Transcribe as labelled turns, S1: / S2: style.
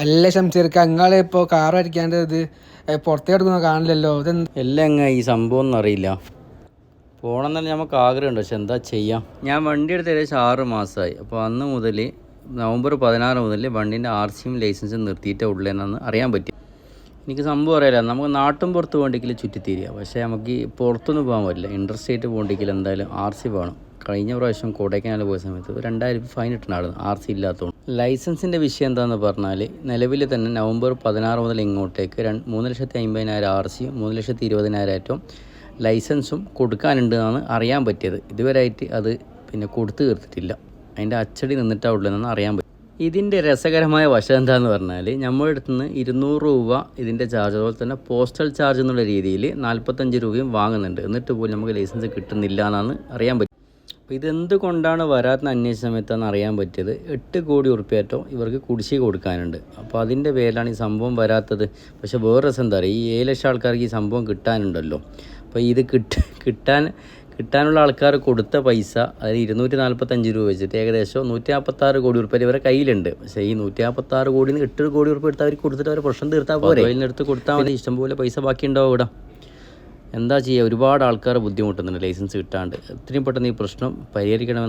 S1: അല്ല ശംസീർക്ക് ഇപ്പൊ കാർ അടിക്കാണ്ട് ഇത് പുറത്തേക്ക് എടുക്കുന്ന കാണില്ലല്ലോ. ഇത്
S2: എല്ലാം ഈ സംഭവം ഒന്നും അറിയില്ല. പോകണം തന്നെ നമുക്ക് ആഗ്രഹമുണ്ട് പക്ഷെ എന്താ ചെയ്യാം? ഞാൻ വണ്ടി എടുത്ത് ഏകദേശം ആറ് മാസമായി അപ്പോൾ അന്ന് മുതൽ നവംബർ പതിനാറ് മുതൽ വണ്ടീന്റെ ആർ സിയും ലൈസൻസും നിർത്തിയിട്ടേ ഉള്ളതെന്നാണ് അറിയാൻ പറ്റി എനിക്ക് സംഭവം അറിയില്ല. നമുക്ക് നാട്ടും പുറത്ത് പോകണ്ടെങ്കിൽ ചുറ്റിത്തിരിക പക്ഷേ നമുക്ക് ഈ പുറത്തൊന്നും പോകാൻ പറ്റില്ല. ഇൻട്രസ്റ്റേറ്റ് പോകണ്ടെങ്കിൽ എന്തായാലും ആർ സി വേണം. കഴിഞ്ഞ പ്രാവശ്യം കൊടൈക്കനാൽ പോയ സമയത്ത് ഒരു രണ്ടായിരം രൂപ ഫൈൻ ഇട്ടുണ്ടായിരുന്നു ആർ സി ഇല്ലാത്തതുകൊണ്ട് ലൈസൻസിന്റെ വിഷയം എന്താണെന്ന് പറഞ്ഞാൽ നിലവിൽ തന്നെ നവംബർ പതിനാറ് മുതൽ ഇങ്ങോട്ടേക്ക് രണ്ട് മൂന്ന് ലക്ഷത്തി അമ്പതിനായിരം ആർ സിയും മൂന്ന് ലക്ഷത്തി ഇരുപതിനായിരം ഏറ്റവും ലൈസൻസും കൊടുക്കാനുണ്ട് എന്നാണ് അറിയാൻ പറ്റിയത്. ഇതുവരെയായിട്ട് അത് പിന്നെ കൊടുത്തു തീർത്തിട്ടില്ല. അതിന്റെ അച്ചടി നിന്നിട്ടാ ഉള്ളതെന്ന് അറിയാൻ പറ്റും ഇതിന്റെ രസകരമായ വശം എന്താണെന്ന് പറഞ്ഞാൽ നമ്മുടെ അടുത്ത് നിന്ന് ഇരുന്നൂറ് രൂപ ഇതിന്റെ ചാർജ് അതുപോലെ തന്നെ പോസ്റ്റൽ ചാർജ് എന്നുള്ള രീതിയിൽ നാൽപ്പത്തഞ്ച് രൂപയും വാങ്ങുന്നുണ്ട്. എന്നിട്ട് പോലും നമുക്ക് ലൈസൻസ് കിട്ടുന്നില്ല എന്നാണ് അറിയാൻ പറ്റും അപ്പോൾ ഇതെന്തുകൊണ്ടാണ് വരാത്തെന്ന് അന്വേഷിച്ച സമയത്താണ് അറിയാൻ പറ്റിയത്? എട്ട് കോടി ഉറുപ്പ്യാറ്റോ ഇവർക്ക് കുടിശ്ശിക കൊടുക്കാനുണ്ട്. അപ്പോൾ അതിന്റെ പേരിലാണ് ഈ സംഭവം വരാത്തത്. പക്ഷേ വേറെ രസം എന്താ പറയുക ഈ ഏഴ് ലക്ഷം ആൾക്കാർക്ക് ഈ സംഭവം കിട്ടാനുണ്ടല്ലോ. അപ്പോൾ ഇത് കിട്ട കിട്ടാൻ കിട്ടാനുള്ള ആൾക്കാർ കൊടുത്ത പൈസ അതിൽ ഇരുന്നൂറ്റി നാൽപ്പത്തഞ്ച് രൂപ വെച്ചിട്ട് ഏകദേശം നൂറ്റി നാൽപ്പത്താറ് കോടി ഉറുപ്പ്യ ഇവരെ കയ്യിലുണ്ട്. പക്ഷേ ഈ നൂറ്റി നാൽപ്പത്താറ് കോടിയിൽ നിന്ന് എട്ട് കോടി ഉറുപ്പ്യ എടുത്ത് അവർ കൊടുത്തിട്ട് അവർ പ്രശ്നം തീർത്താൽ പോരെ. അതിനടുത്ത് കൊടുത്താൽ മതി. ഇഷ്ടംപോലെ പൈസ ബാക്കി ഉണ്ടാവും ഇവിടെ. എന്താ ചെയ്യുക ഒരുപാട് ആൾക്കാർ ബുദ്ധിമുട്ടുന്നുണ്ട് ലൈസൻസ് കിട്ടാണ്ട്. എത്രയും പെട്ടെന്ന് ഈ പ്രശ്നം പരിഹരിക്കണമെന്ന്